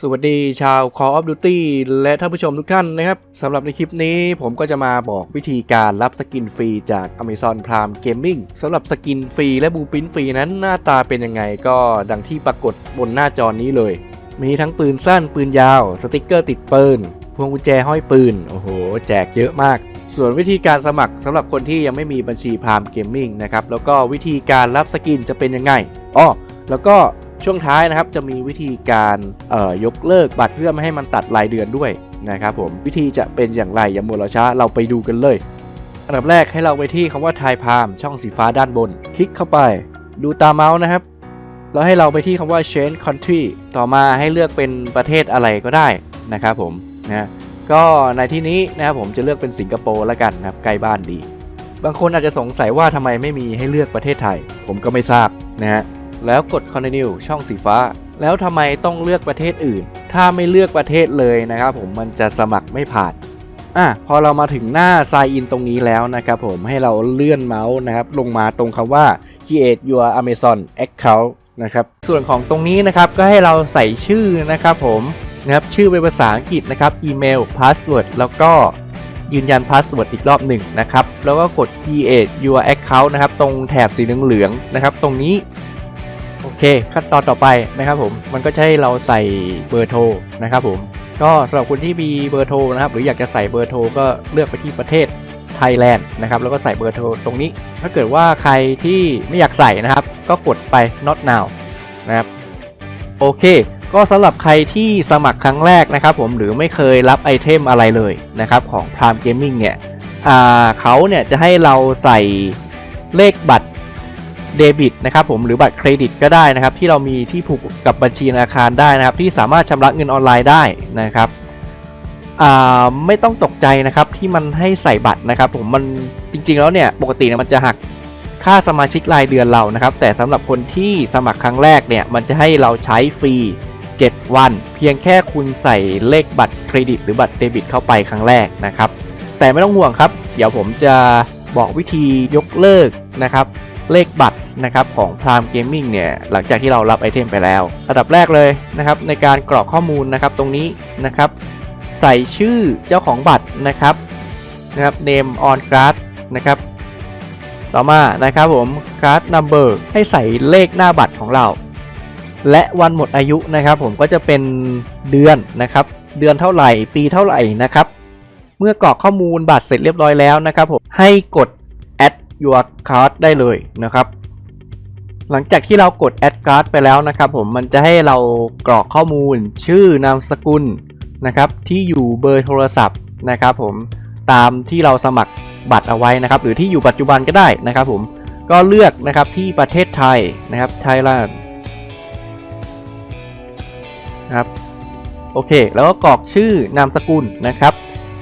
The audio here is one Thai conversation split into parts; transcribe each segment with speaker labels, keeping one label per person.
Speaker 1: สวัสดีชาว Call of Duty และท่านผู้ชมทุกท่านนะครับสำหรับในคลิปนี้ผมก็จะมาบอกวิธีการรับสกินฟรีจาก Amazon Prime Gaming สำหรับสกินฟรีและบูปินฟรีนั้นหน้าตาเป็นยังไงก็ดังที่ปรากฏบนหน้าจอนี้เลย มีทั้งปืนสั้นปืนยาว สติกเกอร์ติดปืน พวงกุญแจห้อยปืน โอ้โห แจกเยอะมาก ส่วนวิธีการสมัครสำหรับคนที่ยังไม่มีบัญชี Prime Gaming นะครับแล้วก็วิธีการรับสกินจะเป็นยังไงอ้อแล้วก็ ช่วงท้ายนะครับจะมีวิธีการเอ่อยกเลิกบัตรเพื่อไม่ให้มันตัดรายเดือนด้วยนะครับผมวิธีจะเป็นอย่างไรอย่ามัวรอช้าเราไปดูกันเลย อันดับแรกให้เราไปที่คำว่าไทยพามช่องสีฟ้าด้านบน คลิกเข้าไป ดูตามเมาส์นะครับ แล้วให้เราไปที่คำว่า change country ต่อมาให้เลือกเป็นประเทศอะไรก็ได้นะครับผมนะก็ในที่นี้นะครับผมจะเลือกเป็นสิงคโปร์แล้วกันนะครับใกล้บ้านดี บางคนอาจจะสงสัยว่าทำไมไม่มีให้เลือกประเทศไทย ผมก็ไม่ทราบนะฮะ แล้วกด continue ช่องสีฟ้า แล้วทำไมต้องเลือกประเทศอื่น ถ้าไม่เลือกประเทศเลยนะครับผมมันจะสมัครไม่ผ่านอะพอเรามาถึงหน้า sign in ตรงนี้แล้วนะครับผมให้เราเลื่อนเมาส์นะครับลงมาตรงคำว่า create your Amazon account นะครับส่วนของตรงนี้นะครับก็ให้เราใส่ชื่อนะครับผมนะครับชื่อเป็นภาษาอังกฤษนะครับอีเมล password แล้วก็ยืนยันพาสเวิร์ดอีกรอบหนึ่งนะครับ แล้วก็กด create your account นะครับ ตรงแถบสีเหลืองๆนะครับ ตรงนี้ เคขั้นตอนต่อไปนะครับผมมันก็จะให้เราใส่เบอร์โทรนะครับผมก็สำหรับคนที่มีเบอร์โทรนะครับหรืออยากจะใส่เบอร์โทรก็เลือกไปที่ประเทศไทยแลนด์นะครับแล้วก็ใส่เบอร์โทรตรงนี้ ถ้าเกิดว่าใครที่ไม่อยากใส่นะครับ ก็กดไป not now นะครับโอเค ก็สำหรับใครที่สมัครครั้งแรกนะครับผมหรือไม่เคยรับไอเทมอะไรเลยนะครับของ Prime Gaming เนี่ยเขาเนี่ยจะให้เราใส่เลขบัตร เดบิตนะครับผมหรือบัตรเครดิตก็ได้นะครับที่เรามีที่ผูกกับบัญชีธนาคารได้นะครับ ที่สามารถชำระเงินออนไลน์ได้นะครับไม่ต้องตกใจนะครับที่มันให้ใส่บัตรนะครับ ผมมันจริงๆแล้วเนี่ยปกติเนี่ยมันจะหักค่าสมาชิกรายเดือนเรานะครับ แต่สำหรับคนที่สมัครครั้งแรกเนี่ยมันจะให้เราใช้ฟรี 7 วัน เพียงแค่คุณใส่เลขบัตรเครดิต หรือบัตรเดบิตเข้าไปครั้งแรกนะครับ แต่ไม่ต้องห่วงครับ เดี๋ยวผมจะบอกวิธียกเลิกนะครับ เลขบัตรนะครับของ Prime Gaming เนี่ยหลังจากที่เรารับไอเทมไปแล้วอันดับแรกเลยนะครับในการกรอกข้อมูลนะครับตรงนี้นะครับใส่ชื่อเจ้าของบัตรนะครับนะครับ name on card นะครับต่อมานะครับผม card number ให้ใส่เลขหน้าบัตรของเรา และวันหมดอายุนะครับผมก็จะเป็นเดือนนะครับเดือนเท่าไหร่ปีเท่าไหร่นะครับเมื่อกรอกข้อมูลบัตรเสร็จเรียบร้อยแล้วนะครับผมให้กด your card ได้เลยนะครับ หลังจากที่เรากด add card ไปแล้วนะครับผมมันจะให้เรากรอกข้อมูล ชื่อนามสกุลนะครับ ที่อยู่เบอร์โทรศัพท์นะครับผมตามที่เราสมัครบัตรเอาไว้นะครับ หรือที่อยู่ปัจจุบันก็ได้นะครับผมก็เลือกนะครับที่ประเทศไทยนะครับไทยแลนด์นะครับโอเค แล้วก็กรอกชื่อนามสกุลนะครับ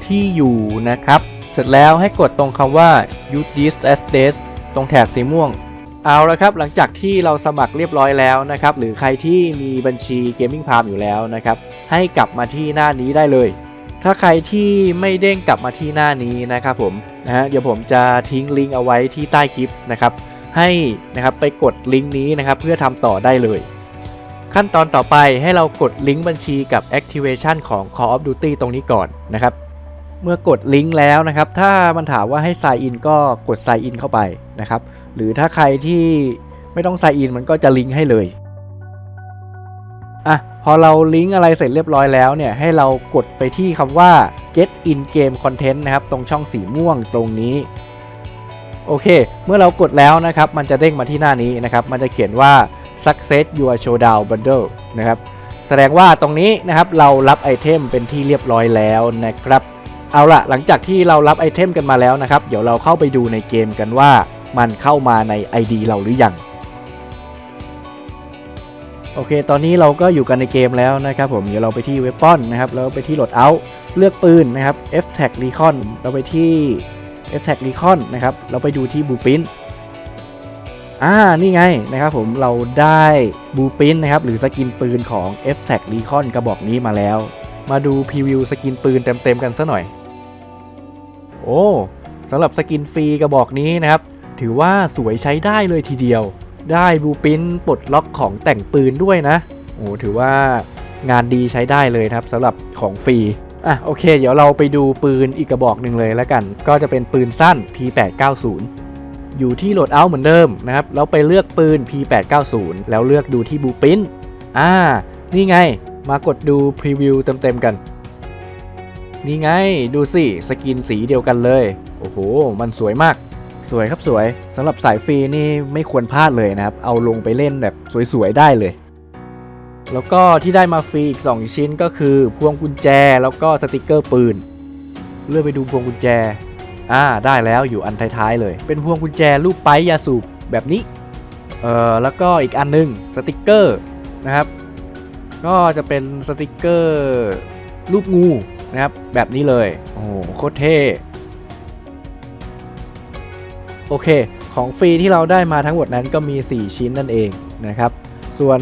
Speaker 1: ที่อยู่นะครับ ร็จแล้วให้กดตรงคำว่า use this as this ตรงแถบสีม่วง เอาละครับ หลังจากที่เราสมัครเรียบร้อยแล้วนะครับ หรือใครที่มีบัญชี Gaming Palm อยู่แล้วนะครับ ให้กลับมาที่หน้านี้ได้เลย ถ้าใครที่ไม่เด้งกลับมาที่หน้านี้นะครับผมนะฮะเดี๋ยวผมจะทิ้งลิงก์เอาไว้ที่ใต้คลิปนะครับให้นะครับไปกดลิงก์นี้นะครับเพื่อทำต่อได้เลย ขั้นตอนต่อไปให้เรากดลิงก์บัญชีกับ Activation ของ Call of Duty ตรงนี้ก่อนนะครับ เมื่อกดลิงก์แล้วนะครับ ถ้ามันถามว่าให้ sign in ก็กด sign in เข้าไปนะครับ หรือถ้าใครที่ไม่ต้อง sign in มันก็จะลิงก์ให้เลยอะพอเราลิงก์อะไรเสร็จเรียบร้อยแล้วเนี่ยให้เรากดไปที่คำว่า get in game content นะครับ ตรงช่องสีม่วงตรงนี้ โอเค เมื่อเรากดแล้วนะครับ มันจะเด้งมาที่หน้านี้นะครับ มันจะเขียนว่า success your showdown bundle นะครับ แสดงว่าตรงนี้นะครับเรารับไอเทมเป็นที่เรียบร้อยแล้วนะครับ เอาละหลังจากที่เรารับไอเทมกันมาแล้วนะครับ เดี๋ยวเราเข้าไปดูในเกมกันว่ามันเข้ามาใน ID เราหรือยัง โอเค ตอนนี้เราก็อยู่กันในเกมแล้วนะครับผม เดี๋ยวเราไปที่เวปอนนะครับแล้วไปที่โหลดเอาเลือกปืนนะครับ F tag recon เราไปที่ F tag recon นะครับ เราไปดูที่บูปินอ่า นี่ไงนะครับผมเราได้บูปินนะครับหรือสกินปืนของ F tag recon กระบอกนี้มาแล้ว มาดูพรีวิวสกินปืนเต็มๆกันซะหน่อย โอ้สำหรับสกินฟรีกระบอกนี้นะครับ ถือว่าสวยใช้ได้เลยทีเดียว ได้บูปินปลดล็อกของแต่งปืนด้วยนะโอ้ถือว่างานดีใช้ได้เลยนะครับสำหรับของฟรีอะโอเค เดี๋ยวเราไปดูปืนอีกกระบอกหนึ่งเลยแล้วกัน ก็จะเป็นปืนสั้น P890 อยู่ที่โหลดเอาเหมือนเดิมนะครับแล้วไปเลือกปืน P890 แล้วเลือกดูที่บูปินอ่า นี่ไง มากดดูพรีวิวเต็มๆกัน นี่ไงดูสิ สกินสีเดียวกันเลย โอ้โห มันสวยมาก สวยครับสวยสำหรับสายฟรีนี่ไม่ควรพลาดเลยนะครับ เอาลงไปเล่นแบบสวยๆได้เลย แล้วก็ที่ได้มาฟรีอีก 2 ชิ้นก็คือ พวงกุญแจแล้วก็สติกเกอร์ปืน เลื่อนไปดูพวงกุญแจ อ่าได้แล้วอยู่อันท้ายๆเลย เป็นพวงกุญแจรูปไปยาสูบแบบนี้ เอ่อแล้วก็อีกอันหนึงสติกเกอร์นะครับ ก็จะเป็นสติกเกอร์รูปงู นะครับ แบบนี้เลย โอ้โหโคตรเท่ โอเค ของฟรีที่เราได้มาทั้งหมดนั้นก็มี 4 ชิ้นนั่นเองนะครับ ส่วน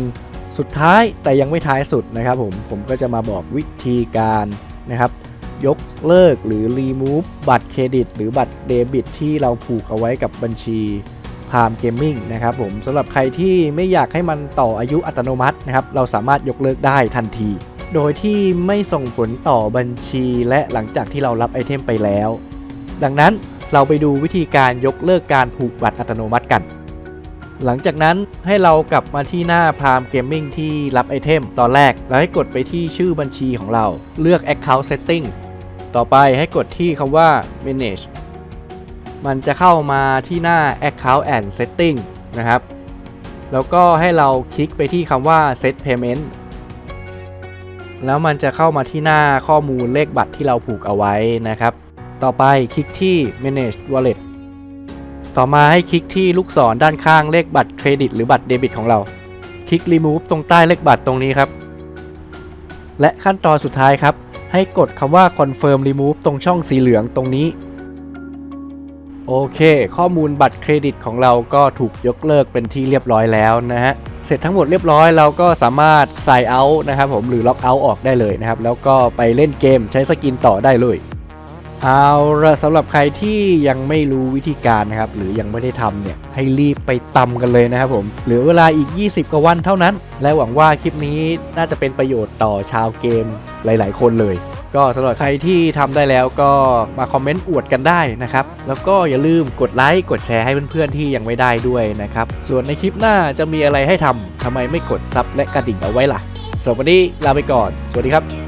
Speaker 1: สุดท้ายแต่ยังไม่ท้ายสุดนะครับผม ผมก็จะมาบอกวิธีการนะครับ ยกเลิกหรือ remove บัตรเครดิต หรือบัตรเดบิต ที่เราผูกเอาไว้กับบัญชีพามเกมมิ่งนะครับผมสำหรับใครที่ไม่อยากให้มันต่ออายุอัตโนมัตินะครับ เราสามารถยกเลิกได้ทันที โดยที่ไม่ส่งผลต่อบัญชีและหลังจากที่เรารับไอเทมไปแล้ว ดังนั้นเราไปดูวิธีการยกเลิกการผูกบัตรอัตโนมัติกัน หลังจากนั้นให้เรากลับมาที่หน้า Prime Gaming ที่รับไอเทมตอนแรก แล้วให้กดไปที่ชื่อบัญชีของเรา เลือก Account Setting ต่อไปให้กดที่คำว่า Manage มันจะเข้ามาที่หน้า Account and Setting นะครับ แล้วก็ให้เราคลิกไปที่คำว่า Set Payment แล้วมันจะเข้ามาที่หน้าข้อมูลเลขบัตรที่เราผูกเอาไว้นะครับ ต่อไปคลิกที่ Manage Wallet ต่อมาให้คลิกที่ลูกศรด้านข้างเลขบัตรเครดิตหรือบัตรเดบิตของเรา คลิก Remove ตรงใต้เลขบัตรตรงนี้ครับ และขั้นตอนสุดท้ายครับ ให้กดคำว่า Confirm Remove ตรงช่องสีเหลืองตรงนี้ โอเค ข้อมูลบัตรเครดิตของเราก็ถูกยกเลิกเป็นที่เรียบร้อยแล้วนะฮะ เสร็จทั้งหมดเรียบร้อยเราก็สามารถ Sign Out นะครับผมหรือ Lock Out ออกได้เลยนะครับ แล้วก็ไปเล่นเกมใช้สกินต่อได้เลยเอาละสำหรับใครที่ยังไม่รู้วิธีการนะครับ หรือยังไม่ได้ทำเนี่ย ให้รีบไปตำกันเลยนะครับผมเหลือเวลาอีก 20 กว่าวันเท่านั้น และหวังว่าคลิปนี้น่าจะเป็นประโยชน์ต่อชาวเกมหลาย ๆ คนเลย ก็สำหรับใครที่ทำได้แล้วก็มาคอมเมนต์อวดกันได้นะครับ แล้วก็อย่าลืมกดไลค์กดแชร์ให้เพื่อนๆที่ยังไม่ได้ด้วยนะครับ ส่วนในคลิปหน้าจะมีอะไรให้ทำทำไมไม่กดซับและกระดิ่งเอาไว้ล่ะสำหรับวันนี้ลาไปก่อน สวัสดีครับ